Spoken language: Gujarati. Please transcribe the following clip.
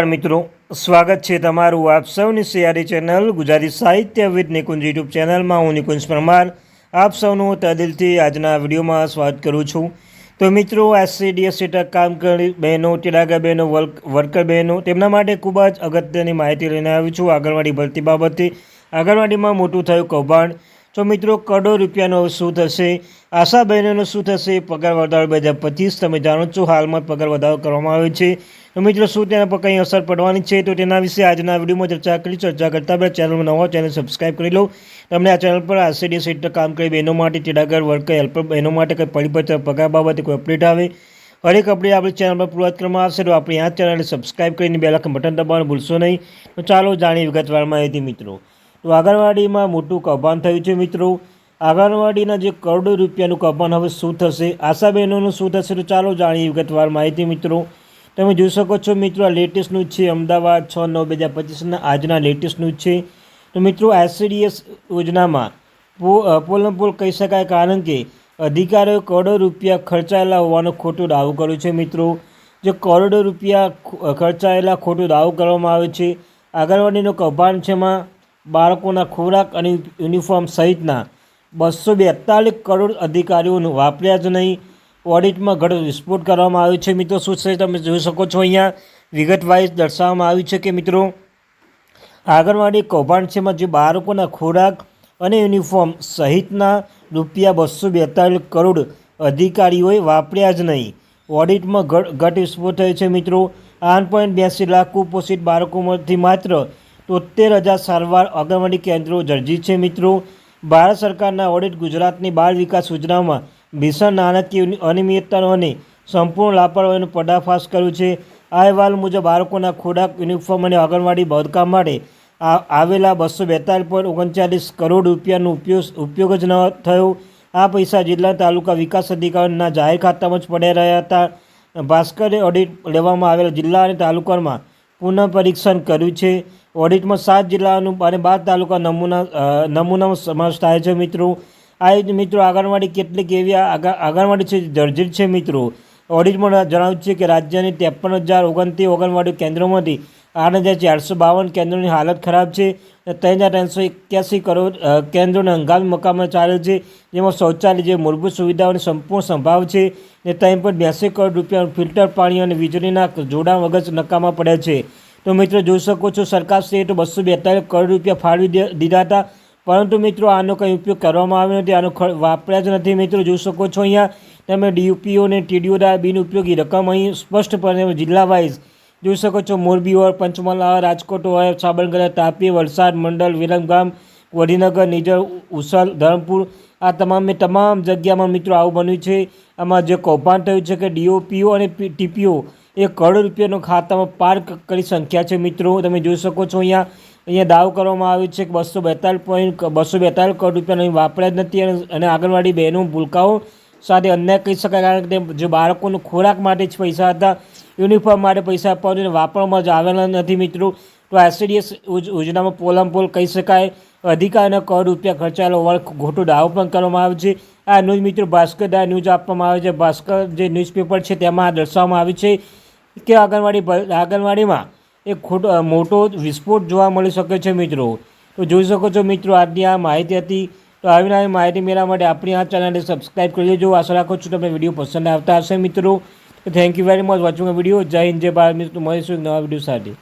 મિત્રો, સ્વાગત છે તમારું આપ સૌની સિયારી ચેનલ ગુજરાતી સાહિત્ય વિદ નિકુંજ યુટ્યુબ ચેનલમાં. હું નિકુંજ પરમાર. આપ સૌનું તદિલથી આજના વિડીયોમાં સ્વાગત કરું છું. તો મિત્રો એસસીડીએસ સેટક કામ કરી બહેનો ટેડાગા બહેનો વર્ક વર્કર બહેનો, તેમના માટે ખૂબ જ અગત્યની માહિતી લઈને આવી છું. આંગણવાડી ભરતી બાબતે. આંગણવાડીમાં મોટું થયું કૌભાંડ. તો મિત્રો, કરોડો રૂપિયાનો શું થશે? આશા બહેનોનો શું થશે? પગાર વધારો બે હજાર પચીસ, તમે જાણો છો, હાલમાં પગાર વધારો કરવામાં આવ્યો છે. તો મિત્રો, શું તેના પર કંઈ અસર પડવાની છે? તો તેના વિશે આજના વિડીયોમાં ચર્ચા કરી, ચર્ચા કરતા પહેલાં ચેનલમાં નવા ચેનલ સબસ્ક્રાઈબ કરી લો. તમને આ ચેનલ પર આસીડી સીટ કામ કરી બહેનો માટે ટેડાગર વર્કર, હેલ્પર બહેનો માટે કંઈ પરિપત્ર પગાર બાબતે કોઈ અપડેટ આવે? હરેક અપડેટ આપણી ચેનલ પર પૂરત કરવામાં આવશે. તો આપણી આ ચેનલને સબસ્ક્રાઈબ કરીને બે લાખ બટન દબાવવાનું ભૂલશો નહીં. તો ચાલો જાણીએ વિગતવાર માહિતી મિત્રો. તો આંગણવાડીમાં મોટું કૌભાંડ થયું છે મિત્રો. આંગણવાડીના જે કરોડો રૂપિયાનું કૌભાંડ હવે શું થશે? આશા બહેનોનું શું થશે તો ચાલો જાણીએ વિગતવાર માહિતી મિત્રો. તમે જોઈ શકો છો મિત્રો, આ લેટેસ્ટનું છે અમદાવાદ છ નવ બે હજાર પચીસના આજના લેટેસ્ટનું છે. તો મિત્રો આઈસીડીએસ યોજનામાં પોલમ પોલ કહી શકાય કારણ કે અધિકારીઓ કરોડો રૂપિયા ખર્ચાયેલા હોવાનો ખોટો દાવો કર્યો છે મિત્રો. જે કરોડો રૂપિયા ખર્ચાયેલા ખોટો દાવો કરવામાં આવે છે. આંગણવાડીનો કૌભાંડ છે એમાં બાળકોના ખોરાક અને યુનિફોર્મ સહિતના બસો બેતાલીસ કરોડ અધિકારીઓનું વાપર્યા જ નહીં. ઓડિટમાં ઘણો વિસ્ફોટ કરવામાં આવ્યો છે. મિત્રો, શું છે તમે જોઈ શકો છો અહીંયા? વિગત દર્શાવવામાં આવ્યું છે કે, મિત્રો, આંગણવાડી કૌભાંડ છે જે બાળકોના ખોરાક અને યુનિફોર્મ સહિતના રૂપિયા બસો બેતાલીસ કરોડ અધિકારીઓએ વાપર્યા જ નહીં. ઓડિટમાં ઘટ વિસ્ફોટ થયો છે, મિત્રો. આઠ પોઈન્ટ બ્યાસી લાખ કુપોષિત બાળકોમાંથી માત્ર તોતેર હજાર સારવાર આંગણવાડી કેન્દ્રો જર્જી છે મિત્રો. ભારત સરકારના ઓડિટ ગુજરાતની બાળ વિકાસ યોજનામાં ભીષણ નાણાકીય અનિયમિતતાનો અને સંપૂર્ણ લાપરવાહીનો પર્દાફાશ કર્યો છે. આ અહેવાલ મુજબ બાળકોના ખોરાક, યુનિફોર્મ અને આંગણવાડી બાંધકામ માટે આવેલા બસો બેતાલીસ પોઈન્ટ ઓગણચાલીસ કરોડ રૂપિયાનો ઉપયોગ ઉપયોગ જ ન થયો. આ પૈસા જિલ્લા તાલુકા વિકાસ અધિકારીના જાહેર ખાતામાં જ પડ્યા રહ્યા હતા. ભાસ્કરે ઓડિટ લેવામાં આવેલા જિલ્લા અને તાલુકામાં પુનઃ પરીક્ષણ કર્યું છે. ઓડિટમાં સાત જિલ્લાનું અને બાર તાલુકા નમૂના નમૂનાનો સમાવેશ થાય છે મિત્રો. આ મિત્રો આંગણવાડી કેટલીક એવી આંગણવાડી છે જર્જરિત છે મિત્રો. ઓડિટમાં જણાવ્યું છે કે રાજ્યની ત્રેપન હજાર ઓગણત્રીસ આંગણવાડી કેન્દ્રોમાંથી આઠ હજાર ચારસો બાવન કેન્દ્રોની હાલત ખરાબ છે ત્રણ હજાર ત્રણસો એક્યાસી કરોડ કેન્દ્રોને હંગામી મકામાં ચાલે છે. જેમાં શૌચાલય જે મૂળભૂત સુવિધાઓની સંપૂર્ણ સંભાવ છે ને ત્રણ પોઈન્ટ બ્યાસી કરોડ રૂપિયા ફિલ્ટર પાણી અને વીજળીના જોડાણ વગર નકામા પડ્યા છે. તો મિત્રો જોઈ શકો છો સરકારશ્રીએ તો બસો બેતાલીસ કરોડ રૂપિયા ફાળવી દીધા હતા. પરંતુ મિત્રો આનો કંઈ ઉપયોગ કરવામાં આવ્યો નથી, આનો વાપર્યા જ નથી. મિત્રો જોઈ શકો છો અહીંયા તમે ડીયુપીઓ અને ટીડીઓ દ્વારા બિનઉપયોગી રકમ અહીં સ્પષ્ટપણે જિલ્લા વાઇઝ જોઈ શકો છો, મોરબી હોય, પંચમહાલ, રાજકોટ હોય, સાબરકાંઠા, તાપી, વલસાડ મંડળ વિરમગામ, વડીનગર, નિજર, ઉસલ, ધરમપુર, આ તમામે તમામ જગ્યામાં મિત્રો આવું બન્યું છે. આમાં જે કૌભાંડ થયું છે કે ડીઓપીઓ અને ટીપીઓ એ કરોડ રૂપિયાનો ખાતામાં પાર કરી સંખ્યા છે મિત્રો. તમે જોઈ શકો છો અહીંયા અહીંયા દાવ કરવામાં આવ્યો છે કે બસો બેતાલીસ પોઈન્ટ બસો બેતાલીસ કરોડ રૂપિયાનો અહીં વાપર્યા જ નથી અને આંગણવાડી બહેનો, ભૂલકાઓ સાથે અન્યાય કહી શકાય, કારણ કે તે જે બાળકોને ખોરાક માટે જ પૈસા હતા, યુનિફોર્મ માટે પૈસા આપવાનું વાપરવામાં જ આવેલા નથી મિત્રો. તો એસડીએસ યોજનામાં પોલમ પોલ કહી શકાય અધિકારીના કરોડ રૂપિયા ખર્ચાયેલો વર્ગ ખોટો દાવો પણ કરવામાં આવે છે. આ ન્યૂઝ મિત્રો ભાસ્કર દ્વારા ન્યૂઝ આપવામાં આવે છે. ભાસ્કર જે ન્યૂઝપેપર છે તેમાં દર્શાવવામાં આવ્યું છે કે આંગણવાડી આંગણવાડીમાં એક ખોટો, મોટો વિસ્ફોટ જોવા મળી શકે છે મિત્રો. તો જોઈ શકો છો મિત્રો, આજની આ માહિતી હતી તો આવી નવી માહિતી મેળવવા માટે આપણી આ ચેનલને સબસ્ક્રાઈબ કરી લેજો આશા રાખું છું તમને વીડિયો પસંદ આવતા હશે મિત્રો. Thank you very much watching video જય હિન્દ, જય ભારત મિત્રો. મળીશું નવા વીડિયો સાથે.